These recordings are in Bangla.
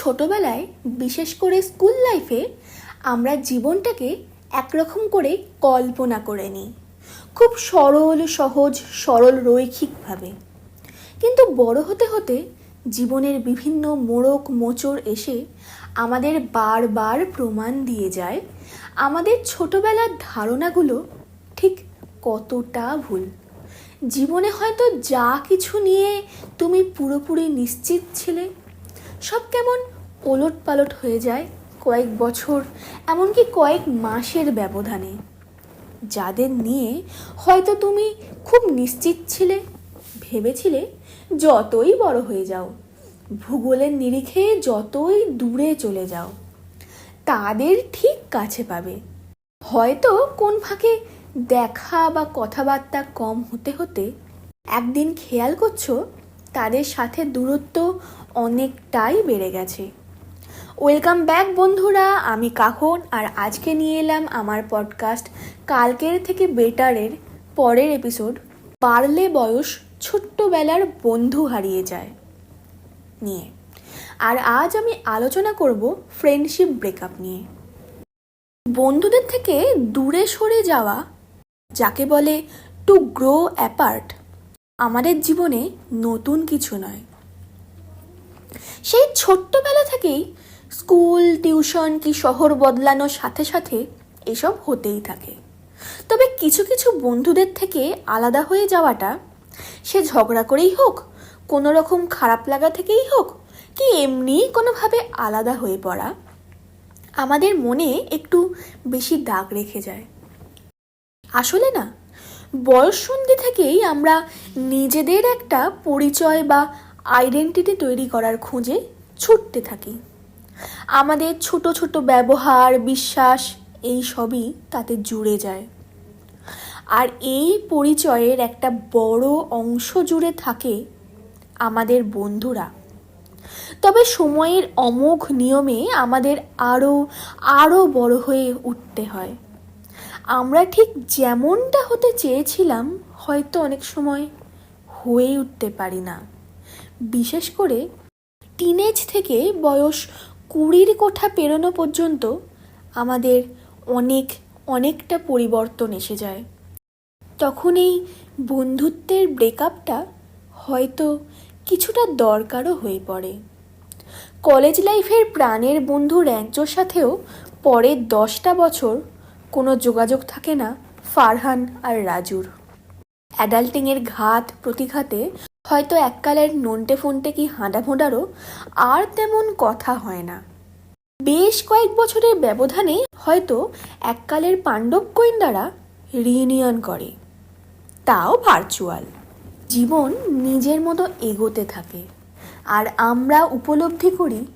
ছোটবেলায় বিশেষ করে স্কুল লাইফে আমরা জীবনটাকে একরকম করে কল্পনা করে নিই। খুব সরল, সহজ, সরল, রৈখিকভাবে। কিন্তু বড় হতে হতে জীবনের বিভিন্ন মোড়ক মোচড় এসে আমাদের বারবার প্রমাণ দিয়ে যায় আমাদের ছোটবেলার ধারণাগুলো ঠিক কতটা ভুল। জীবনে হয়তো যা কিছু নিয়ে তুমি পুরোপুরি নিশ্চিত ছিলে সব কেমন ওলট পালট হয়ে যায় কয়েক বছর, এমনকি কয়েক মাসের ব্যবধানে। যাদের নিয়ে হয়তো তুমি খুব নিশ্চিত ছিলে, ভেবেছিলে যতই বড় হয়ে যাও, ভূগোলের নিরিখে যতই দূরে চলে যাও, তাদের ঠিক কাছে পাবে। হয়তো কোন ফাঁকে দেখা বা কথাবার্তা কম হতে হতে একদিন খেয়াল করছ তাদের সাথে দূরত্ব অনেকটাই বেড়ে গেছে। ওয়েলকাম ব্যাক বন্ধুরা, আমি কাহন আর আজকে নিয়ে এলাম আমার পডকাস্ট কালকের থেকে বেটারের পরের এপিসোড, বাড়লে বয়স ছোট্টবেলার বন্ধু হারিয়ে যায় নিয়ে। আর আজ আমি আলোচনা করব ফ্রেন্ডশিপ ব্রেকআপ নিয়ে। বন্ধুদের থেকে দূরে সরে যাওয়া, যাকে বলে টু গ্রো অ্যাপার্ট আমাদের জীবনে নতুন কিছু নয়। সেই ছোট্টবেলা থেকেই স্কুল, টিউশন কি শহর বদলানোর সাথে সাথে এসব হতেই থাকে। তবে কিছু কিছু বন্ধুদের থেকে আলাদা হয়ে যাওয়াটা সে ঝগড়া করেই হোক, কোনো রকম খারাপ লাগা থেকেই হোক, কি এমনিই কোনোভাবে আলাদা হয়ে পড়া, আমাদের মনে একটু বেশি দাগ রেখে যায়। আসলে না বয়সসন্ধি থেকেই আমরা নিজেদের একটা পরিচয় বা আইডেন্টিটি তৈরি করার খোঁজে ছুটতে থাকি। আমাদের ছোট ছোট ব্যবহার, বিশ্বাস, এই সবই তাতে জুড়ে যায়। আর এই পরিচয়ের একটা বড় অংশ জুড়ে থাকে আমাদের বন্ধুরা। তবে সময়ের অমোঘ নিয়মে আমাদের আরও আরও বড় হয়ে উঠতে হয়। আমরা ঠিক যেমনটা হতে চেয়েছিলাম, হয়তো অনেক সময় হয়ে উঠতে পারি না। বিশেষ করে টিনেজ থেকে বয়স কুড়ির কোঠা পেরোনো পর্যন্ত আমাদের অনেক, অনেকটা পরিবর্তন এসে যায়। তখন এই বন্ধুত্বের ব্রেকআপটা হয়তো কিছুটা দরকারও হয়ে পড়ে। কলেজ লাইফের প্রাণের বন্ধু র্যাঞ্চোর সাথেও পরের দশটা বছর কোনো যোগাযোগ থাকে না ফারহান আর রাজুর। অ্যাডাল্টিংয়ের ঘাত প্রতিঘাতে হয়তো এককালের নন্টে ফন্টে কি হাঁডা ভোঁডারও আর তেমন কথা হয় না। বেশ কয়েক বছরের ব্যবধানে হয়তো এককালের পাণ্ডব গোয়েন্দারা রিইউনিয়ন করে। তাও ভার্চুয়াল। জীবন নিজের মতো এগোতে থাকে। আর আমরা উপলব্ধি করি,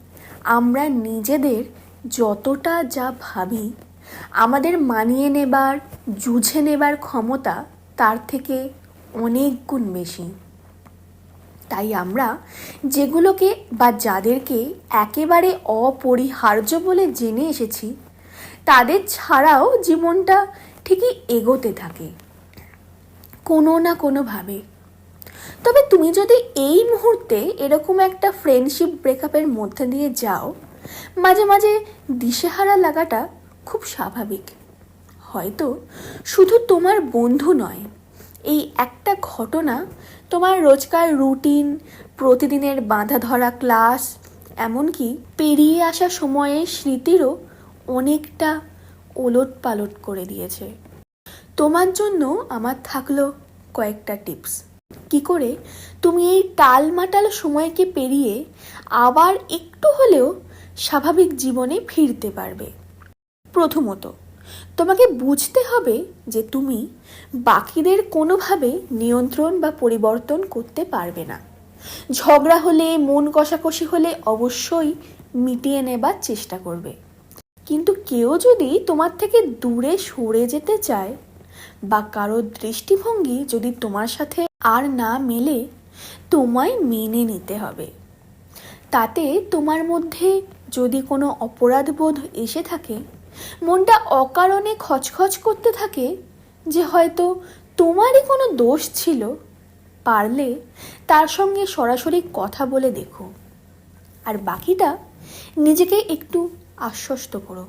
আমরা নিজেদের যতটা যা ভাবি আমাদের মানিয়ে নেবার জুঝে নেবার ক্ষমতা তার থেকে অনেক গুণ বেশি। তাই আমরা যেগুলোকে বা যাদেরকে একেবারে অপরিহার্য বলে জেনে এসেছি, তাদের ছাড়াও জীবনটা ঠিকই এগোতে থাকে, কোনো না কোনোভাবে। তবে তুমি যদি এই মুহূর্তে এরকম একটা ফ্রেন্ডশিপ ব্রেকআপের মধ্যে দিয়ে যাও, মাঝে মাঝে দিশেহারা লাগাটা খুব স্বাভাবিক। হয়তো শুধু তোমার বন্ধু নয়, এই একটা ঘটনা তোমার রোজকার রুটিন, প্রতিদিনের বাঁধা ধরা ক্লাস, এমনকি পেরিয়ে আসা সময়ের স্মৃতিরও অনেকটা ওলট পালট করে দিয়েছে। তোমার জন্য আমার থাকল কয়েকটা টিপস। কি করে? তুমি এই টালমাটাল সময়কে পেরিয়ে আবার একটু হলেও স্বাভাবিক জীবনে ফিরতে পারবে। প্রথমত, তোমাকে বুঝতে হবে যে তুমি বাকিদের কোনোভাবে নিয়ন্ত্রণ বা পরিবর্তন করতে পারবে না। ঝগড়া হলে, মন কষাকষি হলে অবশ্যই মিটিয়ে নেবার চেষ্টা করবে। কিন্তু কেউ যদি তোমার থেকে দূরে সরে যেতে চায় বা কারও দৃষ্টিভঙ্গি যদি তোমার সাথে আর না মেলে, তোমায় মেনে নিতে হবে। তাতে তোমার মধ্যে যদি কোনো অপরাধবোধ এসে থাকে মনটা অকারণে খচখচ করতে থাকে যে হয়তো তোমারই কোনো দোষ ছিল। পারলে তার সঙ্গে সরাসরি কথা বলে দেখো। আর বাকিটা নিজেকে একটু আশ্বস্ত করো।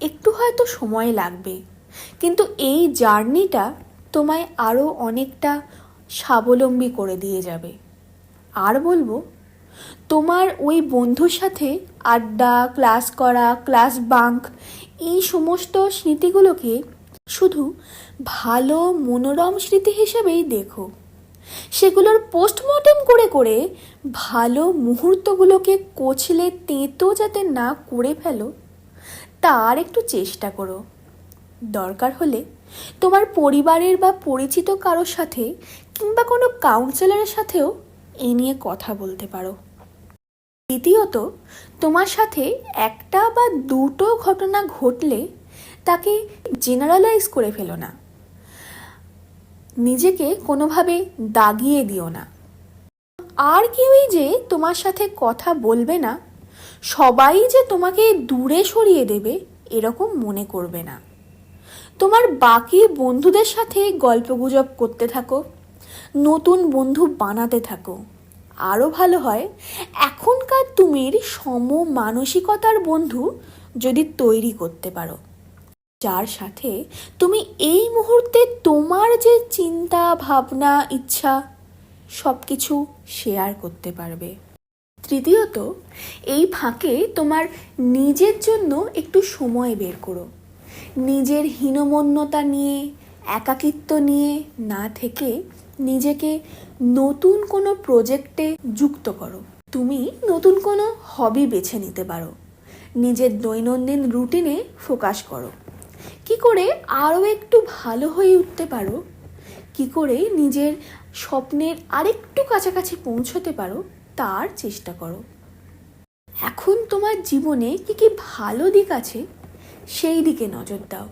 একটু হয়তো সময় লাগবে, কিন্তু এই জার্নিটা তোমায় আরও অনেকটা স্বাবলম্বী করে দিয়ে যাবে। আর বলব তোমার ওই বন্ধুর সাথে আড্ডা, ক্লাস করা, ক্লাস বাঙ্ক, এই সমস্ত স্মৃতিগুলোকে শুধু ভালো মনোরম স্মৃতি হিসেবেই দেখো। সেগুলোর পোস্টমর্টেম করে করে ভালো মুহূর্তগুলোকে কোচলে তেঁতো যাতে না করে ফেলো, তার একটু চেষ্টা করো। দরকার হলে তোমার পরিবারের বা পরিচিত কারোর সাথে কিংবা কোনো কাউন্সিলরের সাথেও এ নিয়ে কথা বলতে পারো। দ্বিতীয়ত, তোমার সাথে একটা বা দুটো ঘটনা ঘটলে তাকে জেনারেলাইজ করে ফেলো না। নিজেকে কোনোভাবে দাগিয়ে দিও না। আর কেউই যে তোমার সাথে কথা বলবে না, সবাই যে তোমাকে দূরে সরিয়ে দেবে, এরকম মনে করবে না। তোমার বাকি বন্ধুদের সাথে গল্পগুজব করতে থাকো, নতুন বন্ধু বানাতে থাকো। আরও ভালো হয়, এখনকার তুমির সম মানসিকতার বন্ধু যদি তৈরি করতে পারো। যার সাথে তুমি এই মুহূর্তে তোমার যে চিন্তা, ভাবনা, ইচ্ছা সব কিছু শেয়ার করতে পারবে। তৃতীয়ত, এই ফাঁকে তোমার নিজের জন্য একটু সময় বের করো। নিজের হীনমন্যতা নিয়ে, একাকিত্ব নিয়ে না থেকে নিজেকে নতুন কোনো প্রজেক্টে যুক্ত করো। তুমি নতুন কোনো হবি বেছে নিতে পারো। নিজের দৈনন্দিন রুটিনে ফোকাস করো। কি করে আরও একটু ভালো হয়ে উঠতে পারো? কি করে নিজের স্বপ্নের আরেকটু কাছাকাছি পৌঁছতে পারো তার চেষ্টা করো। এখন তোমার জীবনে কি কি ভালো দিক আছে? সেই দিকে নজর দাও।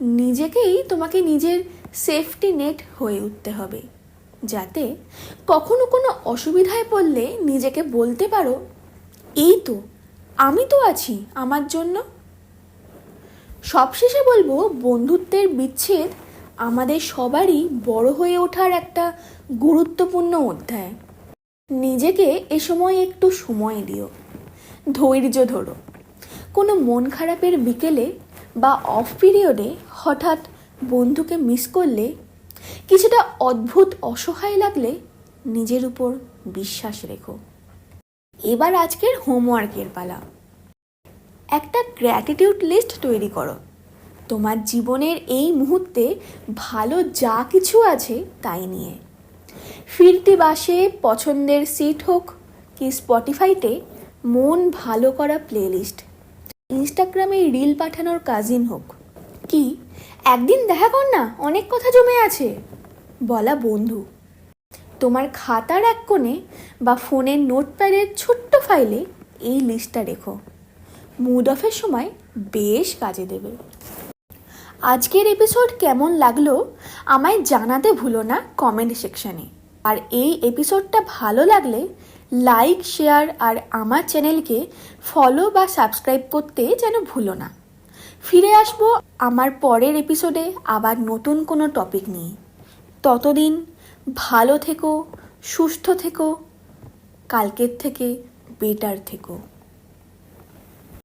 নিজেকেই তোমাকে নিজের সেফটি নেট হয়ে উঠতে হবে। যাতে কখনো কোনো অসুবিধায় পড়লে নিজেকে বলতে পারো, এই তো, আমি তো আছি আমার জন্য। সবশেষে বলব, বন্ধুত্বের বিচ্ছেদ আমাদের সবারই বড় হয়ে ওঠার একটা গুরুত্বপূর্ণ অধ্যায়। নিজেকে এ সময় একটু সময় দিও। ধৈর্য ধরো। কোনো মন খারাপের বিকেলে বা অফ পিরিয়ডে হঠাৎ বন্ধুকে মিস করলে কিছুটা অদ্ভুত, অসহায় লাগলে নিজের উপর বিশ্বাস রেখো। এবার আজকের হোমওয়ার্কের পালা। একটা গ্র্যাটিটিউড লিস্ট তৈরি করো। তোমার জীবনের এই মুহূর্তে ভালো যা কিছু আছে তাই নিয়ে। ফিরতি বাসে পছন্দের সিট হোক কি স্পটিফাইতে মন ভালো করা প্লেলিস্ট ইনস্টাগ্রামে রিল পাঠানোর কাজিন হোক, কি একদিন দেখা কর না, অনেক কথা জমে আছে। বলা বন্ধু, তোমার খাতার এক কোণে বা ফোনের নোটপ্যাডের ছোট্ট ফাইলে এই লিস্টটা রেখো। মুড অফের সময় বেশ কাজে দেবে। আজকের এপিসোড কেমন লাগল আমায় জানাতে ভুলো না কমেন্ট সেকশানে আর এই এপিসোডটা ভালো লাগলে লাইক শেয়ার আর আমার চ্যানেলকে ফলো বা সাবস্ক্রাইব করতে যেন ভুলো না। ফিরে আসব আমার পরের এপিসোডে আবার নতুন কোনো টপিক নিয়ে। ততদিন ভালো থেকো, সুস্থ থেকো, কালকের থেকে বেটার থেকো।